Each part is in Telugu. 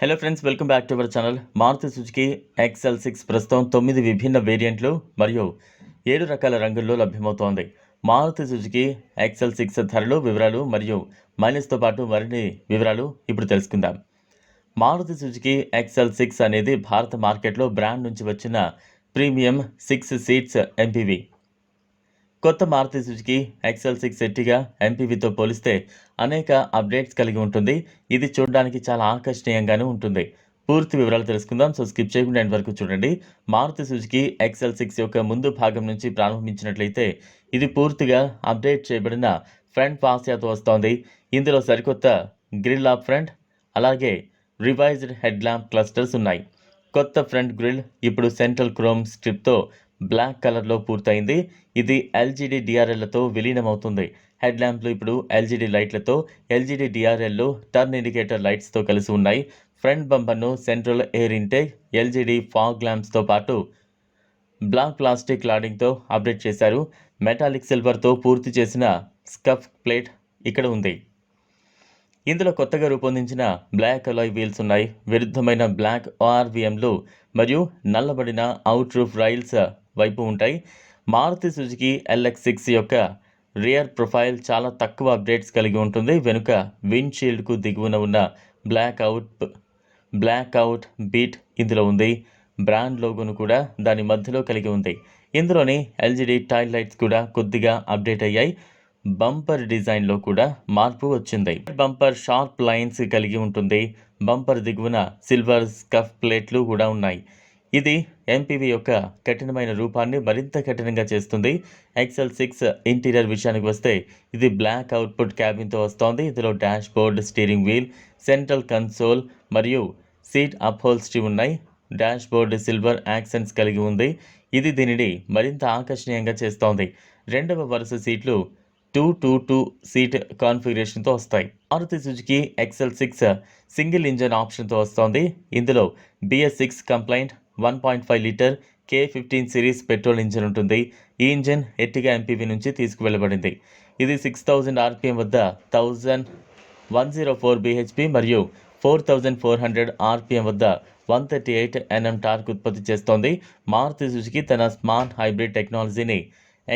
Hello friends welcome back to our channel Maruti Suzuki XL six ప్రస్తుతం తొమ్మిది విభిన్న వేరియంట్లు మరియు ఏడు రకాల రంగుల్లో లభ్యమవుతోంది. మారుతి సుజుకి ఎక్స్ఎల్ సిక్స్ ధరలు వివరాలు మరియు మైలేజ్తో పాటు మరిన్ని వివరాలు ఇప్పుడు తెలుసుకుందాం. మారుతి సుజుకి ఎక్స్ఎల్ సిక్స్ అనేది భారత మార్కెట్లో బ్రాండ్ నుంచి వచ్చిన ప్రీమియం సిక్స్ సీట్స్ ఎంపీవీ కొత్త మారుతి సుజుకి ఎక్సెల్ సిక్స్ ఎట్టిగా ఎంపీవీతో పోలిస్తే అనేక అప్డేట్స్ కలిగి ఉంటుంది. ఇది చూడడానికి చాలా ఆకర్షణీయంగానే ఉంటుంది. పూర్తి వివరాలు తెలుసుకుందాం. సో స్కిప్ చేయకుండా ఎండ్ వరకు చూడండి. మారుతి సుజుకి ఎక్సెల్ సిక్స్ యొక్క ముందు భాగం నుంచి ప్రారంభించినట్లయితే ఇది పూర్తిగా అప్డేట్ చేయబడిన ఫ్రంట్ పాస్యాతో వస్తోంది. ఇందులో సరికొత్త గ్రిల్ ఆఫ్ ఫ్రంట్ అలాగే రివైజ్డ్ హెడ్ ల్యాంప్ క్లస్టర్స్ ఉన్నాయి. కొత్త ఫ్రంట్ గ్రిల్ ఇప్పుడు సెంట్రల్ క్రోమ్ స్ట్రిప్తో బ్లాక్ కలర్లో పూర్తయింది. ఇది ఎల్జీడీ డిఆర్ఎల్లతో విలీనమవుతుంది. హెడ్ ల్యాంప్లు ఇప్పుడు ఎల్జీడీ లైట్లతో ఎల్జీడీ డిఆర్ఎల్లు టర్న్ ఇండికేటర్ లైట్స్తో కలిసి ఉన్నాయి. Front బంపర్ను central air intake LED fog ల్యాంప్స్తో పాటు బ్లాక్ ప్లాస్టిక్ లాడింగ్తో అప్డేట్ చేశారు. మెటాలిక్ సిల్వర్తో పూర్తి చేసిన స్కఫ్ ప్లేట్ ఇక్కడ ఉంది. ఇందులో కొత్తగా రూపొందించిన బ్లాక్ అలాయ్ వీల్స్ ఉన్నాయి. విరుద్ధమైన బ్లాక్ ఓఆర్విఎంలు మరియు నల్లబడిన అవుట్ రూఫ్ రైల్స్ వైపు ఉంటాయి. మారుతి సుజుకి ఎల్ఎక్స్ సిక్స్ యొక్క రియర్ ప్రొఫైల్ చాలా తక్కువ అప్డేట్స్ కలిగి ఉంటుంది. వెనుక విండ్షీల్డ్కు దిగువన ఉన్న black out black out beat ఇందులో ఉంది. బ్రాండ్ లోగోను కూడా దాని మధ్యలో కలిగి ఉంది. ఇందులోని ఎల్జీడీ టైల్ లైట్స్ కూడా కొద్దిగా అప్డేట్ అయ్యాయి. బంపర్ డిజైన్లో కూడా మార్పు వచ్చింది. బంపర్ షార్ప్ లైన్స్ కలిగి ఉంటుంది. బంపర్ దిగువన సిల్వర్ స్కఫ్ ప్లేట్లు కూడా ఉన్నాయి. ఇది ఎంపీవీ యొక్క కఠినమైన రూపాన్ని మరింత కఠినంగా చేస్తుంది. ఎక్సెల్ సిక్స్ ఇంటీరియర్ విషయానికి వస్తే ఇది బ్లాక్ అవుట్పుట్ క్యాబిన్తో వస్తోంది. ఇందులో dash board steering wheel central console మరియు సీట్ అప్హోల్స్టీ ఉన్నాయి. డాష్ బోర్డ్ సిల్వర్ యాక్సెంట్స్ కలిగి ఉంది. ఇది దీనిని మరింత ఆకర్షణీయంగా చేస్తోంది. రెండవ వరుస సీట్లు టూ టూ టూ సీట్ కాన్ఫిగరేషన్తో వస్తాయి. Maruti Suzuki XL six single engine ఆప్షన్తో వస్తోంది. ఇందులో BS six compliant one point five litre K fifteen series petrol engine ఉంటుంది. ఈ ఇంజన్ ఎట్టిగా ఎంపీవీ నుంచి తీసుకువెళ్ళబడింది. ఇది సిక్స్ థౌజండ్ ఆర్పిఎం వద్ద thousand one zero four BHP మరియు four thousand four hundred RPM వద్ద one thirty eight NM torque ఉత్పత్తి చేస్తోంది. మారుతి సుజుకి తన స్మార్ట్ హైబ్రిడ్ టెక్నాలజీని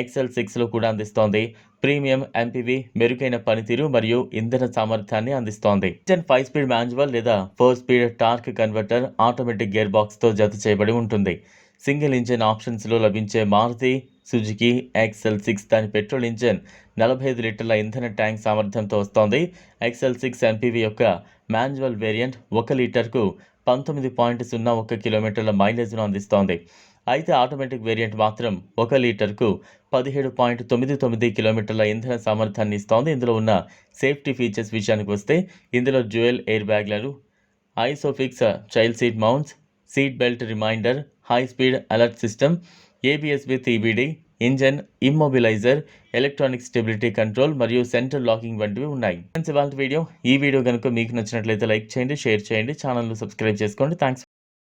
ఎక్సెల్ సిక్స్లో కూడా అందిస్తోంది. ప్రీమియం ఎంపీవీ మెరుగైన పనితీరు మరియు ఇంధన సామర్థ్యాన్ని అందిస్తోంది. ఇంజన్ ఫైవ్ స్పీడ్ మాన్యువల్ లేదా four speed torque converter automatic gear బాక్స్తో జత చేయబడి ఉంటుంది. సింగిల్ ఇంజన్ ఆప్షన్స్లో లభించే మారుతి సుజుకి ఎక్సెల్ సిక్స్ దాని పెట్రోల్ ఇంజన్ నలభై ఐదు లీటర్ల ఇంధన ట్యాంక్ సామర్థ్యంతో వస్తోంది. ఎక్సెల్ సిక్స్ ఎంపీవీ యొక్క మాన్యువల్ వేరియంట్ ఒక లీటర్కు పంతొమ్మిది పాయింట్ సున్నా ఒక కిలోమీటర్ల మైలేజ్ను అందిస్తోంది. అయితే ఆటోమేటిక్ వేరియంట్ మాత్రం ఒక లీటర్కు పదిహేడు పాయింట్ తొమ్మిది తొమ్మిది కిలోమీటర్ల ఇంధన సామర్థ్యాన్ని ఇస్తోంది. ఇందులో ఉన్న సేఫ్టీ ఫీచర్స్ విషయానికి వస్తే ఇందులో dual air బ్యాగ్లను ISOFIX child seat mounts seat belt reminder high speed alert system ABS with EBD engine immobiliser electronic stability control మరియు సెంటర్ లాకింగ్ వంటివి ఉన్నాయి. ఫ్రెండ్స్ ఇవాళ వీడియో ఈ వీడియో కనుక మీకు నచ్చినట్లయితే లైక్ చేయండి షేర్ చేయండి ఛానల్ను సబ్స్క్రైబ్ చేసుకోండి. థ్యాంక్స్